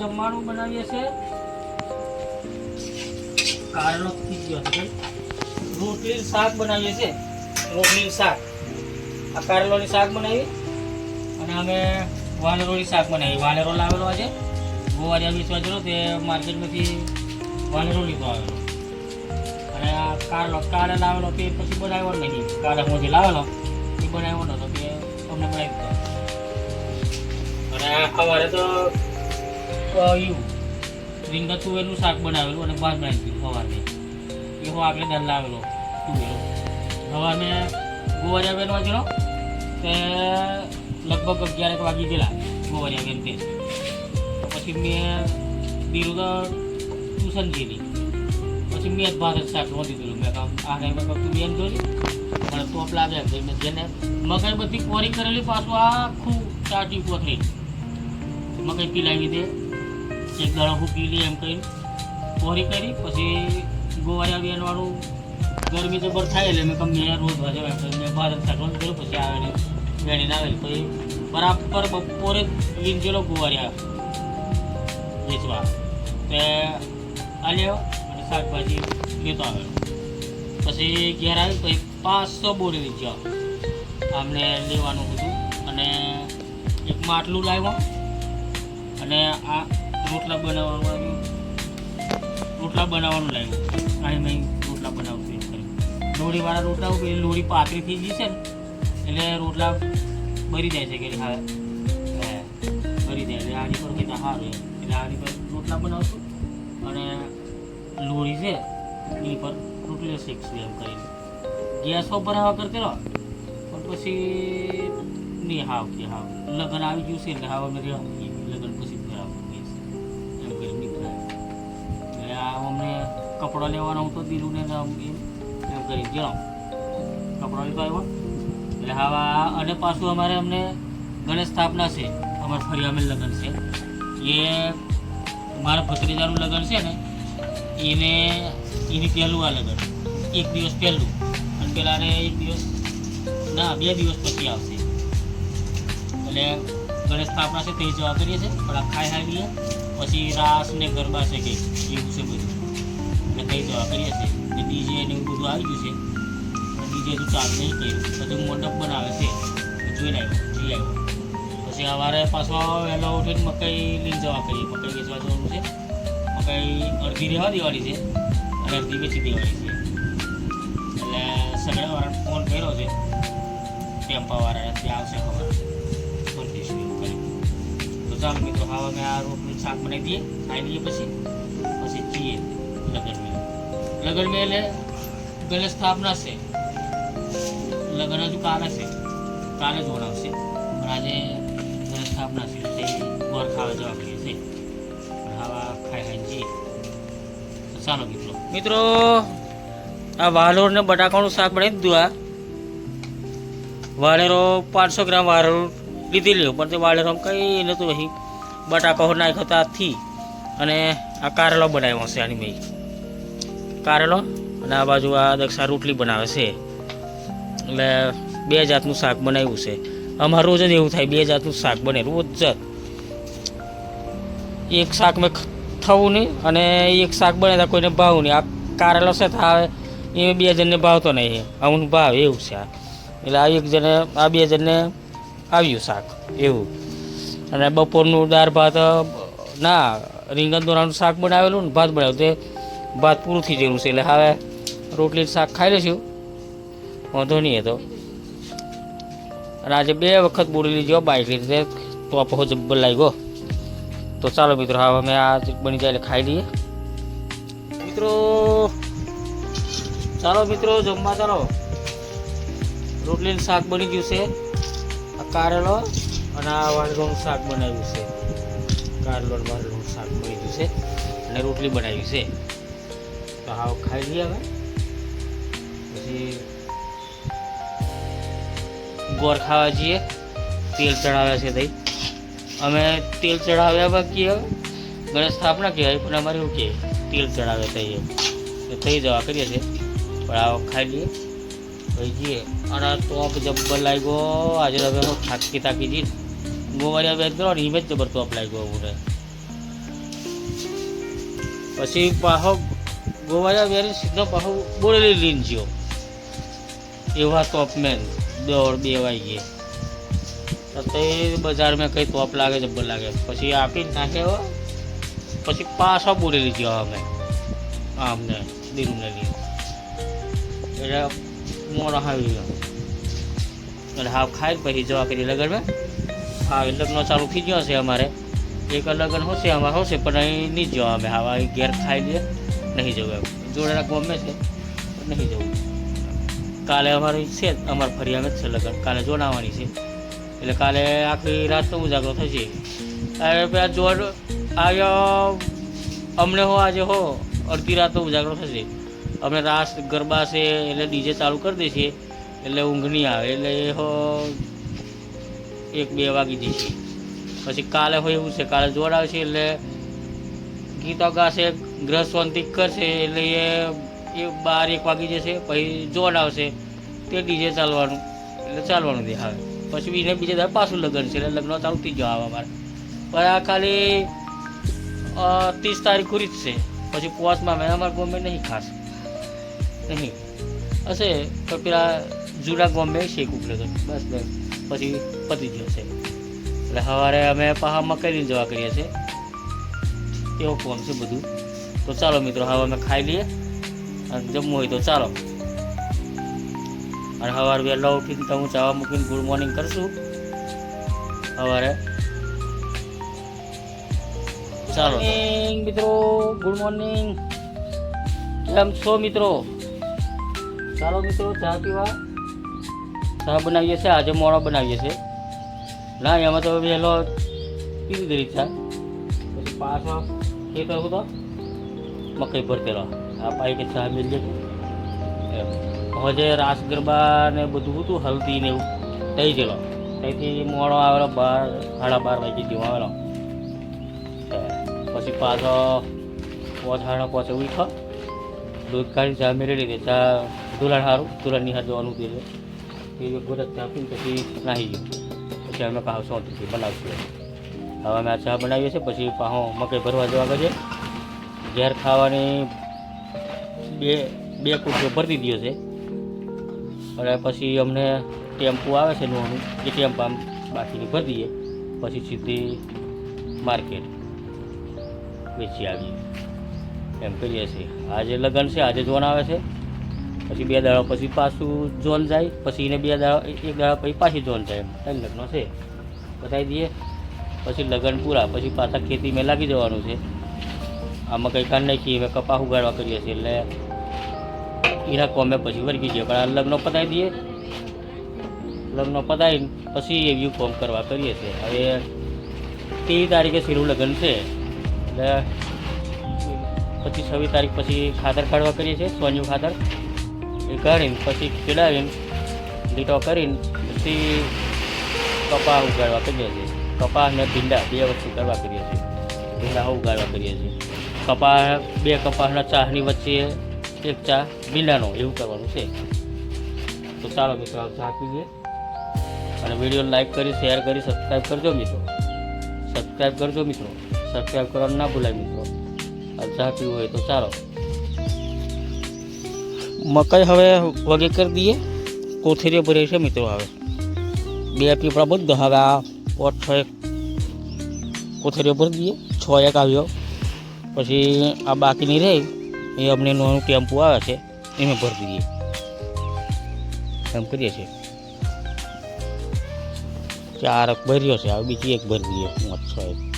જમવાનું બનાવીએ છીએ કારણો થઈ ગયો છે રોટલી શાક બનાવીએ છીએ રોટલી શાક. આ કારેલોની શાક બનાવી અને અમે વાલેરોની શાક બનાવી વાલેરો લાવેલો આજે. ગોવારિયા વેચવા ગયેલો તે માર્કેટમાંથી વાલેરો લીધો આવેલો. અને આ કારેલો કાલે લાવેલો તે પછી બનાવ્યો નહીં. કાલે હું લાવેલો, એ બનાવ્યો નહોતો તે અમને બનાવી દીધો. અને સવારે તો એવું રીંગણ તુવેરનું શાક બનાવેલું અને ભાત બનાવી દીધું સવારે. એ હું આગળ દાલ લાવેલો, તુવેરો. અમે ગોવારિયા બેન વાંચેલો તે લગભગ અગિયાર એક વાગી ગયેલા ગોવારિયા બેન તે. પછી મેં દીધું તો ટ્યુશન ગયેલી પછી મેં ભાત શાક નોંધી દીધું. મેં કામ આ ટાઈમે તું બેન જોઈ પણ ટોપ એમ મેં જેને મકાઈ બધી કોરી કરેલી પાછું આખું ચાટી કોથળી મકાઈ પીલાવી દે. એક દાડો પી લે એમ કરીને પોરી કરી, પછી ગોવારિયા બેનવાળું ગરમી જબર થાય એટલે મેં મેં રોજ ભાજે મેં ભાજપ શાક કર્યું, પછી આવેલી વેણીને આવેલી. પછી બરાબર બપોરે લીન ગયેલો ગોવારિયા વેચવા. તે આલ્યો અને શાકભાજી લેતો આવેલો. પછી ઘેર આવી પછી પાંચસો બોરી વેચ્યો. આમને લેવાનું હતું અને એક માટલું લાવ્યો. અને આ રોટલા બનાવવાનું રોટલા બનાવવાનું લાગ્યું. અહીં મેં રોટલા બનાવતું કર્યું લોહીવાળા રોટલા પેલી લોહી પાતળી થઈ ગઈ છે ને, એટલે રોટલા બરી જાય છે કે હા બરી જાય એટલે આની પર કીધા સારું એટલે આની પર રોટલા બનાવશું અને લોહી છે એની પર રોટલી શેકશું એમ કરીને. ગેસ પર હવા કરતી રહો પણ પછી નહીં હાવ કે હાવ. લગ્ન આવી ગયું છે એટલે હાવ અમે કપડો લેવાનો હતો તો ને આમ એમ કરી, જણાવ. કપડો લેતો આવ્યો? એટલે હા અને પાછું અમારે અમને ગણેશ સ્થાપના છે. અમારે અમે લગ્ન છે. એ મારા ભત્રીજાનું લગ્ન છે ને, એને, એની પહેલું આ લગ્ન. એક દિવસ પહેલું. અને પેલાને એક દિવસ, ના, બે દિવસ પછી આવશે. એટલે ગણેશ સ્થાપના છે, તે જવા કરીએ છીએ આ ખાઈ લઈએ. પછી રાસ ને ગરબા છે કે એવું છે બધું. એટલે કઈ જવા કરીએ છીએ ડીજે ને એવું બધું આવી ગયું છે. ડીજે તો ચાલુ નહીં કર્યું. બધું મંડપ બનાવે છે. જોઈ આવ્યો જોઈ આવ્યો. પછી સવારે પાછો વહેલો ઉઠીને મકાઈ લઈને જવા કરીએ મકાઈ વેચવા જવાનું છે. મકાઈ અડધી રહેવા દેવાની છે અને અડધી વેચી દેવાની છે. એટલે સગડાવાળાને ફોન કર્યો છે. ટેમ્પાવાળાને ત્યાં આવશે ખબર. ફોન દઈશું એવું કરી. તો ચાલો મિત્રો, હવે અમે આ રોટનું શાક બનાવી દઈએ. ખાઈ લઈએ પછી. લગ્ન મેલે ગણેશ સ્થાપના છે. લગ્ન હજુ કાલે છે. કાલે જ આવશે પણ આજે ગણેશ સ્થાપના છે. તે ગોર ખાવા જવા કહીએ છે. પણ હવે ખાઈ જઈએ. ચાલો મિત્રો. મિત્રો, આ વાલોર ને બટાકાનું શાક બનાવી દીધું આ. વાળેરો પાંચસો ગ્રામ વાળેરો લીધી લ્યો. પણ તે વાળેરો કંઈ નહોતું અહીં બટાકો નાખ્યો તો આથી. અને આ કારેલો બનાવ્યો હશે આની મેં. કારેલો અને આ બાજુ આ દક્ષા રોટલી બનાવે છે. એટલે બે જાતનું શાક બનાવ્યું છે. અમારે રોજ જ એવું થાય, બે જાતનું શાક બને, રોજ જ. એક શાક મેં થવું નહીં અને એક શાક બને તો કોઈને ભાવું નહીં. આ કારેલો છે તો એ બે જણને ભાવતો નહીં. અમુક ભાવ એવું છે આ. એટલે આ એક જણે, આ બે જણને આવ્યું શાક એવું. અને બપોરનું દાળ ભાત ના રીંગણ દોરાનું શાક બનાવેલું ને ભાત બનાવ્યું તે ભાત પૂરું થઈ ગયેલું છે, એટલે હવે રોટલી શાક ખાઈ લઈશું. વાંધો નહીં હતો અને આજે બે વખત બોલી લીધો બાઇક લીધી તો પહો જબ્બર લાગ્યો. તો ચાલો મિત્રો, હવે અમે આ બની જાય એટલે ખાઈ લઈએ. મિત્રો, ચાલો મિત્રો, જમવા ચાલો. રોટલી શાક બની ગયું છે, આ કારેલો અને આ વાંદરાનું શાક બનાવ્યું છે. કારેલો અને શાક બની ગયું છે, અને રોટલી બનાવી છે. તો હાવ ખાઈ લઈએ હવે. પછી ગોળ ખાવા જઈએ. તેલ ચડાવ્યા છે તઈ. અમે તેલ ચડાવ્યા બાકી ગણેશ સ્થાપના કહેવાય, પણ અમારે એવું કે તેલ ચડાવે તઈ એમ. તો થઈ જવા કરીએ છીએ. પણ ખાઈ લઈએ. પછી જઈએ. અને ટોપ જબ્બર લાગ્યો. આજે હવે હું થાકી થાકી જઈશ. ગોવારી હવે કરો ને હિમેજ જબર ટોપ લાગ્યો મને પછી પાહો ગોવાયા વેરી સીધો પાહો બોરેલી લઈને ગયો. એવા ટોપમેન દોડ બે વાગ્યે તો તે બજારમાં કઈ ટોપ લાગે જબ્બર લાગે. પછી આપીને નાખ્યો પછી પાછો બોરેલી ગયો અમે. આમને, દીરુને લઈને. એટલે મોડો આવી ગયો. એટલે હાફ ખાઈને પછી જવા કરી લગનમાં હા એ લગ્ન ચાલુ થઈ ગયો છે અમારે. એક લગ્ન હશે, અમારે હશે, પણ અહીં નહીં જવા અમે. હા અહીં ઘેર ખાઈ લઈએ. નહીં જવું એમ. જોડેના ગમે છે, પણ નહીં જવું. કાલે અમારી છે, અમારે ફરિયાદ જ છે લગ્ન. કાલે જોડાવાની છે. એટલે કાલે આખી રાત તો ઉજાગરો થશે પેલા જોડ આવ્યો અમને હો, આજે હો, અડધી રાત તો ઉજાગરો થશે અમે રાસ, ગરબા છે, એટલે ડીજે ચાલુ કરી દેશે એટલે ઊંઘ નહીં આવે, એટલે એ હો, એક બે વાગી જશે પછી કાલે હોય એવું છે, કાલે જોડ આવશે એટલે ગીતો ગાશે, ગ્રહ શાંતિ કરશે એટલે એ એ બાર એક વાગી જશે, પછી જોન આવશે. તે ડીજે ચાલવાનું, એટલે ચાલવાનું દેખાવે પછી બીને બીજે દાડે પાછું લગ્ન છે, એટલે લગ્ન ચાલુ થઈ જવા અમારે. પણ આ ખાલી ત્રીસ તારીખ પૂરી જ છે. પછી પોસમાં મેં અમારા ગમે નહીં ખાસ. નહીં. હશે, તો પેલા જૂના છે ઉકલે તો બસ બસ. પછી પતી જશે એટલે સવારે અમે પાહા મકાઈ જવા કરીએ છીએ. એવો કોમ છે બધું. તો ચાલો મિત્રો, હવે અમે ખાઈ લઈએ. અને જમવું હોય તો ચાલો. અને સવારે વહેલા ઉઠીને તો હું ચાવા મૂકીને ગુડ મોર્નિંગ કરશું. સવારે. ચાલો. મિત્રો, ગુડ મોર્નિંગ. કેમ છો મિત્રો? ચાલો મિત્રો, ચા પીવા. ચા બનાવીએ છીએ. આજે મોડો બનાવીએ છીએ. ના, એમાં તો વહેલો પીધી દીધી ચા. પછી પાછો ખેતર હતો મકઈ પેલો આ પાઈ કે ચા મિલ જશે એમ. હવે જે રાસ ગરબા ને બધું હતું, હલ્દી ને એવું થઈ ગયેલો ત્યાંથી મોડો આવેલો, બાર, સાડા બાર વાગે જેવો આવેલો. પછી પાછો પોચ સાડા પોચે ઉઠો. દૂધ કાઢી, ચા મેળવી લીધી. ચા દુલાણ સારું દુલાણ નિહાર જવાનું એટલે. એ ગોરખ ચા પીને પછી નાહી ગયો. પછી અમે પાછું સોંતીથી બનાવશું. હવે અમે આ ચા બનાવીએ છીએ પછી પાહો મકઈ ભરવા જવા છે. ઘેર ખાવાની બે બે કુટીઓ ભરી દીધો છે. અને પછી અમને ટેમ્પો આવે છે નોનું, એ ટેમ્પો આમ બાકીની ભરી દઈએ, પછી સીધી માર્કેટ વેચી આવીએ. એમ કરીએ છીએ. આજે લગ્ન છે, આજે જોન આવે છે. પછી બે દાડા પછી પાછું જોન જાય, પછી એને બે દાડા, એક દાડા પછી પાછી જોન જાય એમ લગ્ન છે. બતાવી દઈએ. પછી લગ્ન પૂરા પછી પાછા ખેતીમાં લાગી જવાનું છે. આમાં કંઈ કાન નાખીએ અમે કપાસ ઉગાડવા કરીએ છીએ, એટલે એના કોમે પછી વર્ગી જઈએ પણ આ લગ્નો પતાવી દઈએ. લગ્નો પતાવીને પછી એવી કોમ કરવા કરીએ છીએ. હવે તેવી તારીખે સીરું લગ્ન છે? એટલે પછી છવ્વીસ તારીખ પછી ખાતર કાઢવા કરીએ છીએ સોન્યું ખાતર. એ કાઢીને પછી ખેડાવીને લીટો કરીને પછી કપાસ ઉગાડવા કરીએ છીએ. કપાસ અને ભીંડા, બે વસ્તુ કરવા કરીએ છીએ. ભીંડા ઉગાડવા કરીએ છીએ. કપાસ, બે કપાસના ચાહની વચ્ચે એક ચા ભીંડાનો, એવું કરવાનું છે. તો ચાલો મિત્રો હવે ચા પીએ. અને વીડિયો લાઈક કરી, શેર કરી સબસ્ક્રાઈબ કરજો મિત્રો. સબસ્ક્રાઈબ કરજો મિત્રો. સબસ્ક્રાઈબ કરવાનું ના ભૂલાય મિત્રો. આ ચા પીવું હોય તો ચાલો. મકાઈ હવે વગે કરી દઈએ. કોથળીઓ ભરી છે મિત્રો હવે. બે પીપળા બધો, હવે આ પોટ છ એક કોથળીઓ ભરી દઈએ છ એક આવ્યો. પછી આ બાકીની રહી, એ અમને નાનું ટેમ્પો આવે છે, એમાં ભરી દઈએ. એમ કરીએ છીએ. ચાર એક ભર્યો છે, હવે બીજી એક ભરી દઈએ, પાંચ, છ એક.